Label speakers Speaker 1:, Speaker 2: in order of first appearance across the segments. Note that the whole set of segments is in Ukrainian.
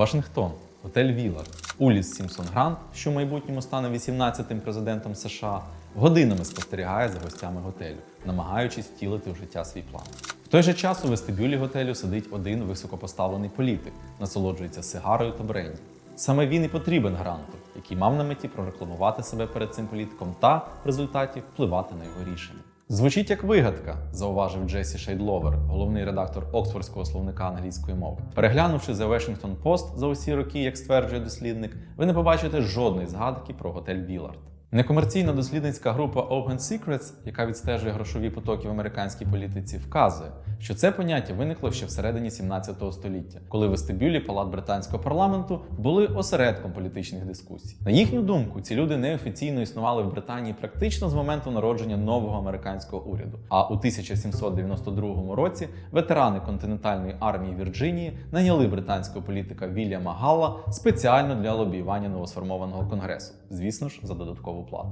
Speaker 1: Вашингтон, готель Вілар, Уліс Сімсон Грант, що в майбутньому стане 18-тим президентом США, годинами спостерігає за гостями готелю, намагаючись втілити в життя свій план. В той же час у вестибюлі готелю сидить один високопоставлений політик, насолоджується сигарою та бренді. Саме він і потрібен гранту, який мав на меті прорекламувати себе перед цим політиком та в результаті впливати на його рішення. Звучить як вигадка, зауважив Джесі Шейдловер, головний редактор Оксфордського словника англійської мови. Переглянувши The Washington Post за усі роки, як стверджує дослідник, ви не побачите жодної згадки про готель Вілард. Некомерційна дослідницька група Open Secrets, яка відстежує грошові потоки в американській політиці, вказує, що це поняття виникло ще всередині 17 століття, коли вестибюлі палат британського парламенту були осередком політичних дискусій. На їхню думку, ці люди неофіційно існували в Британії практично з моменту народження нового американського уряду. А у 1792 році ветерани континентальної армії Вірджинії наняли британського політика Вільяма Галла спеціально для лобіювання новосформованого конгресу, звісно ж, за додаткову плату.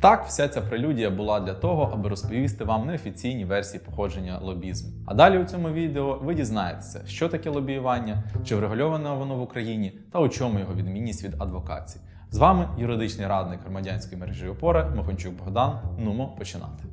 Speaker 1: Так, вся ця прелюдія була для того, аби розповісти вам неофіційні версії походження лобізму. А далі у цьому відео ви дізнаєтеся, що таке лобіювання, чи врегульоване воно в Україні та у чому його відмінність від адвокації. З вами юридичний радник громадянської мережі опора Мохончук Богдан. Нумо починати.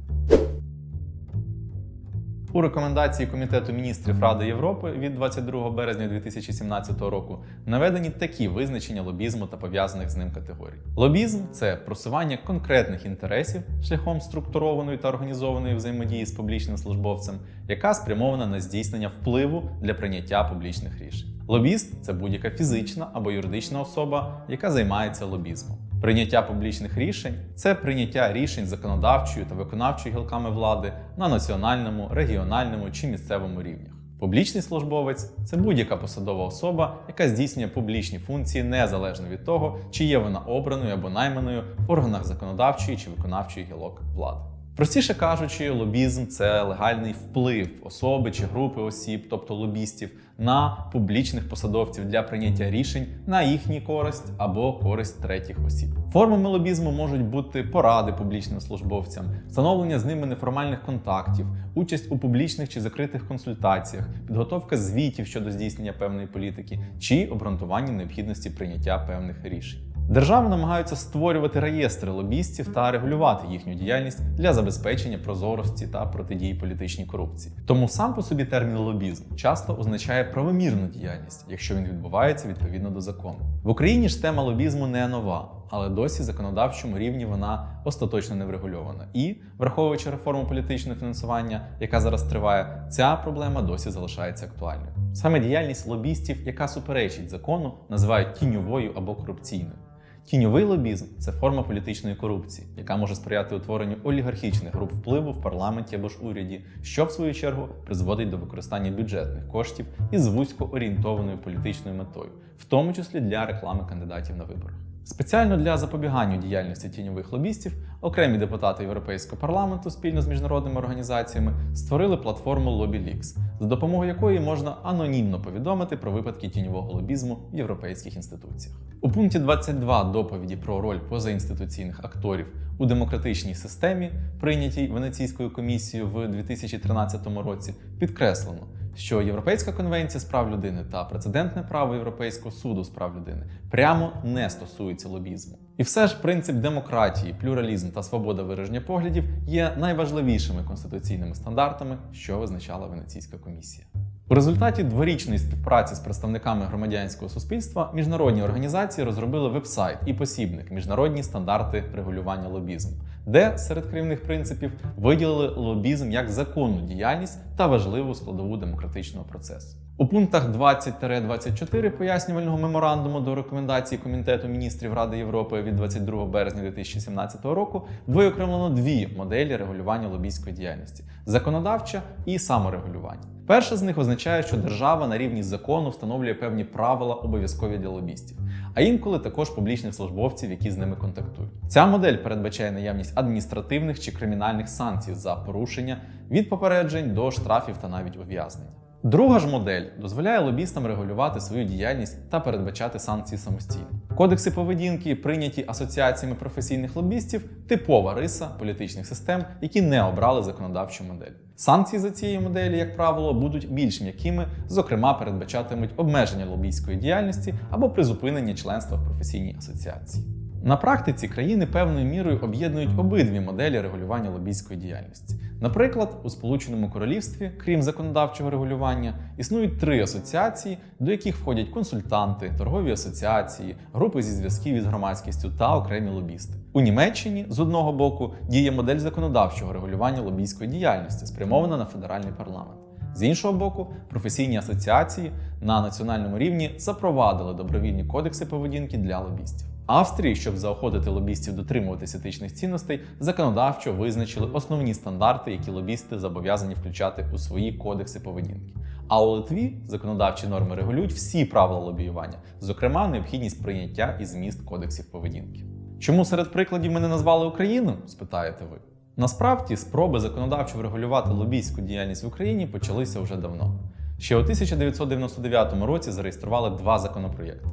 Speaker 1: У рекомендації Комітету міністрів Ради Європи від 22 березня 2017 року наведені такі визначення лобізму та пов'язаних з ним категорій. Лобізм це просування конкретних інтересів шляхом структурованої та організованої взаємодії з публічним службовцем, яка спрямована на здійснення впливу для прийняття публічних рішень. Лобіст це будь-яка фізична або юридична особа, яка займається лобізмом. Прийняття публічних рішень це прийняття рішень законодавчою та виконавчою гілками влади на національному, регіональному чи місцевому рівнях. Публічний службовець це будь-яка посадова особа, яка здійснює публічні функції незалежно від того, чи є вона обраною або найманою в органах законодавчої чи виконавчої гілок влади. Простіше кажучи, лобізм це легальний вплив особи чи групи осіб, тобто лобістів, на публічних посадовців для прийняття рішень на їхній користь або користь третіх осіб. Формами лобізму можуть бути поради публічним службовцям, встановлення з ними неформальних контактів, участь у публічних чи закритих консультаціях, підготовка звітів щодо здійснення певної політики чи обґрунтування необхідності прийняття певних рішень. Держави намагаються створювати реєстри лобістів та регулювати їхню діяльність для забезпечення прозорості та протидії політичній корупції. Тому сам по собі термін лобізм часто означає правомірну діяльність, якщо він відбувається відповідно до закону. В Україні ж тема лобізму не нова. Але досі законодавчому рівні вона остаточно не врегульована. І, враховуючи реформу політичного фінансування, яка зараз триває, ця проблема досі залишається актуальною. Саме діяльність лобістів, яка суперечить закону, називають тіньовою або корупційною. Тіньовий лобізм це форма політичної корупції, яка може сприяти утворенню олігархічних груп впливу в парламенті або ж уряді, що в свою чергу призводить до використання бюджетних коштів із вузько орієнтованою політичною метою, в тому числі для реклами кандидатів на виборах. Спеціально для запобігання діяльності тіньових лобістів окремі депутати Європейського парламенту спільно з міжнародними організаціями створили платформу LobbyLeaks, за допомогою якої можна анонімно повідомити про випадки тіньового лобізму в європейських інституціях. У пункті 22 доповіді про роль позаінституційних акторів у демократичній системі, прийнятій Венеційською комісією в 2013 році, підкреслено що Європейська конвенція з прав людини та прецедентне право Європейського суду з прав людини прямо не стосується лобізму. І все ж принцип демократії, плюралізм та свобода вираження поглядів є найважливішими конституційними стандартами, що визначала Венеційська комісія. У результаті дворічної співпраці з представниками громадянського суспільства міжнародні організації розробили веб-сайт і посібник Міжнародні стандарти регулювання лобізму, де серед керівних принципів виділили лобізм як законну діяльність та важливу складову демократичного процесу. У пунктах 20-24 пояснювального меморандуму до рекомендацій Комітету міністрів Ради Європи від 22 березня 2017 року виокремлено дві моделі регулювання лобійської діяльності: законодавча і саморегулювання. Перша з них означає, що держава на рівні закону встановлює певні правила обов'язкові для лобістів, а інколи також публічних службовців, які з ними контактують. Ця модель передбачає наявність адміністративних чи кримінальних санкцій за порушення від попереджень до штрафів та навіть ув'язнення. Друга ж модель дозволяє лобістам регулювати свою діяльність та передбачати санкції самостійно. Кодекси поведінки, прийняті асоціаціями професійних лобістів, типова риса політичних систем, які не обрали законодавчу модель. Санкції за цією моделі, як правило, будуть більш м'якими, зокрема, передбачатимуть обмеження лобійської діяльності або призупинення членства в професійній асоціації. На практиці країни певною мірою об'єднують обидві моделі регулювання лобійської діяльності. Наприклад, у Сполученому Королівстві, крім законодавчого регулювання, існують три асоціації, до яких входять консультанти, торгові асоціації, групи зі зв'язків із громадськістю та окремі лобісти. У Німеччині з одного боку діє модель законодавчого регулювання лобійської діяльності, спрямована на федеральний парламент. З іншого боку, професійні асоціації на національному рівні запровадили добровільні кодекси поведінки для лобістів. Австрії, щоб заохотити лобістів дотримуватись етичних цінностей, законодавчо визначили основні стандарти, які лобісти зобов'язані включати у свої кодекси поведінки. А у Литві законодавчі норми регулюють всі правила лобіювання, зокрема необхідність прийняття і зміст кодексів поведінки. Чому серед прикладів ми не назвали Україну? спитаєте ви. Насправді, спроби законодавчо врегулювати лобійську діяльність в Україні почалися вже давно. Ще у 1999 році зареєстрували два законопроєкти: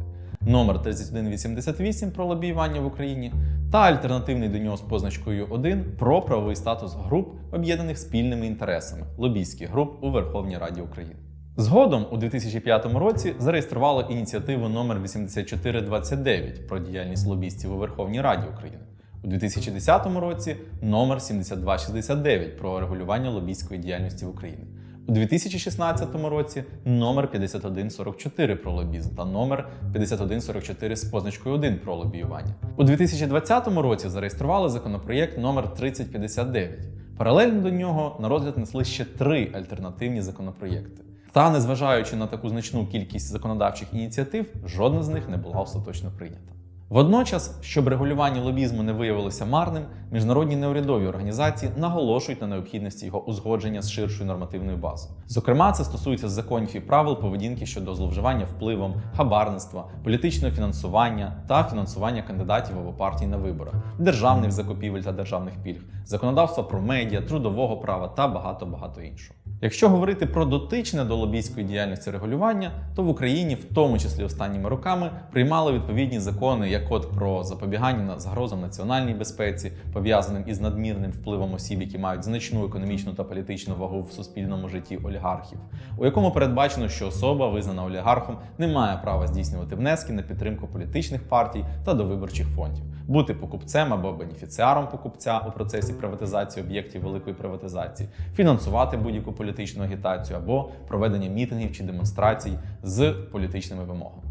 Speaker 1: номер 3188 про лобіювання в Україні та альтернативний до нього з позначкою 1 про правовий статус груп, об'єднаних спільними інтересами лобійських груп у Верховній Раді України. Згодом у 2005 році зареєстрували ініціативу номер 8429 про діяльність лобістів у Верховній Раді України. У 2010 році номер 7269 про регулювання лобійської діяльності в Україні. У 2016 році номер 5144 про лобізм та номер 5144 з позначкою 1 про лобіювання. У 2020 році зареєстрували законопроєкт номер 3059. Паралельно до нього на розгляд несли ще три альтернативні законопроєкти. Та, незважаючи на таку значну кількість законодавчих ініціатив, жодна з них не була остаточно прийнята. Водночас, щоб регулювання лобізму не виявилося марним, міжнародні неурядові організації наголошують на необхідності його узгодження з ширшою нормативною базою. Зокрема, це стосується законів і правил поведінки щодо зловживання впливом, хабарництва, політичного фінансування та фінансування кандидатів або партій на виборах, державних закупівель та державних пільг, законодавства про медіа, трудового права та багато багато іншого. Якщо говорити про дотичне до лобійської діяльності регулювання, то в Україні, в тому числі останніми роками, приймали відповідні закони, як от про запобігання загрозам національній безпеці, пов'язаним із надмірним впливом осіб, які мають значну економічну та політичну вагу в суспільному житті олігархів, у якому передбачено, що особа, визнана олігархом, не має права здійснювати внески на підтримку політичних партій та до виборчих фондів, бути покупцем або бенефіціаром покупця у процесі приватизації об'єктів великої приватизації, фінансувати будь-яку політичну агітацію або проведення мітингів чи демонстрацій з політичними вимогами.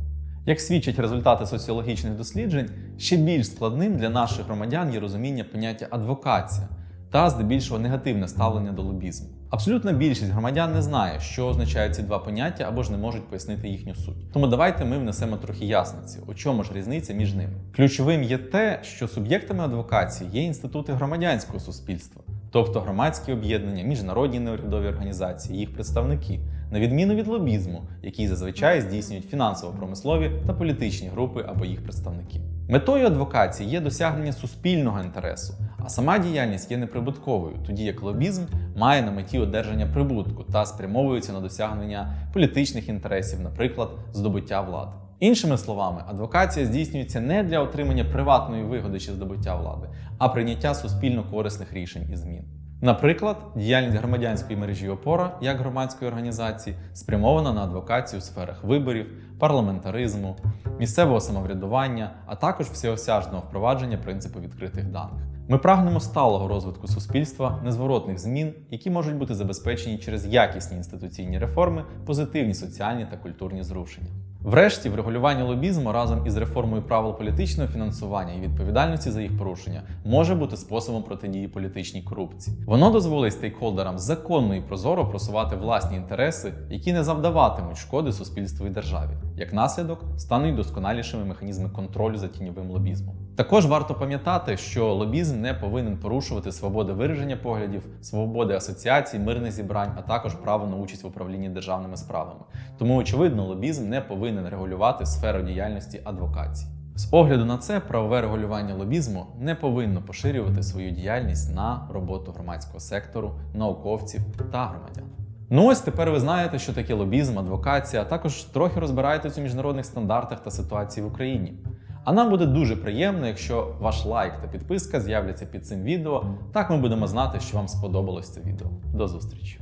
Speaker 1: Як свідчать результати соціологічних досліджень, ще більш складним для наших громадян є розуміння поняття адвокація та здебільшого негативне ставлення до лобізму. Абсолютна більшість громадян не знає, що означають ці два поняття або ж не можуть пояснити їхню суть. Тому давайте ми внесемо трохи ясниці, у чому ж різниця між ними. Ключовим є те, що суб'єктами адвокації є інститути громадянського суспільства, тобто громадські об'єднання, міжнародні неурядові організації, їх представники, на відміну від лобізму, який зазвичай здійснюють фінансово-промислові та політичні групи або їх представники. Метою адвокації є досягнення суспільного інтересу, а сама діяльність є неприбутковою, тоді як лобізм має на меті одержання прибутку та спрямовується на досягнення політичних інтересів, наприклад, здобуття влади. Іншими словами, адвокація здійснюється не для отримання приватної вигоди чи здобуття влади, а прийняття суспільно корисних рішень і змін. Наприклад, діяльність громадянської мережі опора як громадської організації спрямована на адвокацію в сферах виборів, парламентаризму, місцевого самоврядування, а також всеосяжного впровадження принципу відкритих даних. Ми прагнемо сталого розвитку суспільства, незворотних змін, які можуть бути забезпечені через якісні інституційні реформи, позитивні соціальні та культурні зрушення. Врешті, врегулювання лобізму разом із реформою правил політичного фінансування і відповідальності за їх порушення може бути способом протидії політичній корупції. Воно дозволить стейкхолдерам законно і прозоро просувати власні інтереси, які не завдаватимуть шкоди суспільству і державі. Як наслідок, стануть досконалішими механізми контролю за тіньовим лобізмом. Також варто пам'ятати, що лобізм не повинен порушувати свободи вираження поглядів, свободи асоціацій, мирних зібрань, а також право на участь в управлінні державними справами. Тому, очевидно, лобізм не повинен регулювати сферу діяльності адвокації. З огляду на це, правове регулювання лобізму не повинно поширювати свою діяльність на роботу громадського сектору, науковців та громадян. Ну ось тепер ви знаєте, що таке лобізм, адвокація, а також трохи розбираєтесь у міжнародних стандартах та ситуації в Україні. А нам буде дуже приємно, якщо ваш лайк та підписка з'являться під цим відео. Так ми будемо знати, що вам сподобалось це відео. До зустрічі!